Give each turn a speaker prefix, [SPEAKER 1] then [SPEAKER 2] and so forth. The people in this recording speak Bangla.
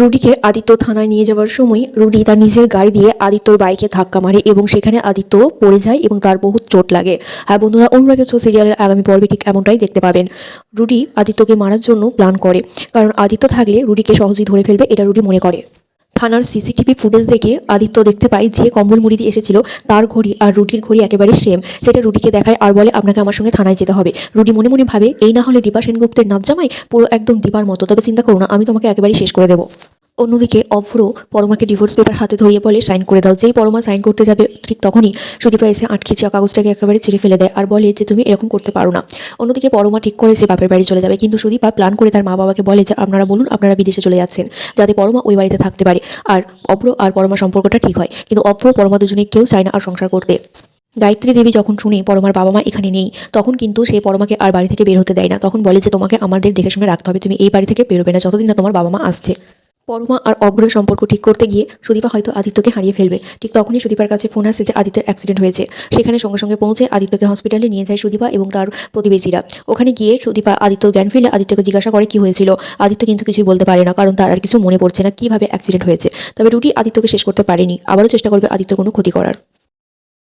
[SPEAKER 1] রুডিকে আদিত্য থানায় নিয়ে যাওয়ার সময় রুডি তার নিজের গাড়ি দিয়ে আদিত্যর বাইকে ধাক্কা মারে এবং সেখানে আদিত্য পড়ে যায় এবং তার বহুত চোট লাগে। আর বন্ধুরা অনুরাগে ছো সিরিয়ালের আগামী পর্বে ঠিক এমনটাই দেখতে পাবেন। রুডি আদিত্যকে মারার জন্য প্ল্যান করে। কারণ আদিত্য থাকলে রুডিকে সহজেই ধরে ফেলবে, এটা রুডি মনে করে। থানার সিসিটিভি ফুটেজ দেখে আদিত্য দেখতে পায় যে কম্বল মুড়ি দিয়ে এসেছিল, তার ঘড়ি আর রুটির ঘড়ি একেবারে সেম সেটা রুটিকে দেখায় আর বলে, আপনাকে আমার সঙ্গে থানায় যেতে হবে। রুটি মনে মনে ভাবে, এই না হলে দীপা সেনগুপ্তের নাচ জামাই পুরো একদম দীপার মতো। তবে চিন্তা করো না, আমি তোমাকে একেবারেই শেষ করে দেবো। অন্যদিকে অভ্র পরমাকে ডিভোর্স পেপার হাতে ধরিয়ে বলে সাইন করে দাও। যেই পরমা সাইন করতে যাবে, ঠিক তখনই সুদীপা এসে আটকে চাওয়া কাগজটাকে একেবারে ছিঁড়ে ফেলে দেয় আর বলে যে, তুমি এরকম করতে পারো না। অন্যদিকে পরমা ঠিক করে সে বাপের বাড়ি চলে যাবে। কিন্তু সুদীপা প্ল্যান করে তার মা বাবাকে বলে যে, আপনারা বলুন, আপনারা বিদেশে চলে যাচ্ছেন, যাতে পরমা ওই বাড়িতে থাকতে পারে। আর অভ্র আর পরমা সম্পর্কটা ঠিক হয়। কিন্তু অভ্র, পরমা দুজনে কেউ চায় না আর সংসার করতে। গায়ত্রী দেবী যখন শুনে পরমার বাবা মা এখানে নেই, তখন কিন্তু সে পরমাকে আর বাড়ি থেকে বের হতে দেয় না। তখন বলে যে, তোমাকে আমাদের দেখে শুনে রাখতে হবে। তুমি এই বাড়ি থেকে বেরোবে না, যতদিন না তোমার বাবা মা আসছে। পরমা আর অগ্রের সম্পর্ক ঠিক করতে গিয়ে সুদীপা হয়তো আদিত্যকে হারিয়ে ফেলবে। ঠিক তখনই সুদীপার কাছে ফোন আসে যে আদিত্যের অ্যাক্সিডেন্ট হয়েছে। সেখানে সঙ্গে সঙ্গে পৌঁছে আদিত্যকে হসপিটালে নিয়ে যায় সুদীপা এবং তার প্রতিবেশীরা। ওখানে গিয়ে সুদীপা আদিত্যর জ্ঞান ফিরলে আদিত্যকে জিজ্ঞাসা করে কি হয়েছিল। আদিত্য কিন্তু কিছুই বলতে পারে না, কারণ তার আর কিছু মনে পড়ছে না কীভাবে অ্যাক্সিডেন্ট হয়েছে। তবে রুটি আদিত্যকে শেষ করতে পারেনি। আবারও চেষ্টা করবে আদিত্যর কোনো ক্ষতি করার।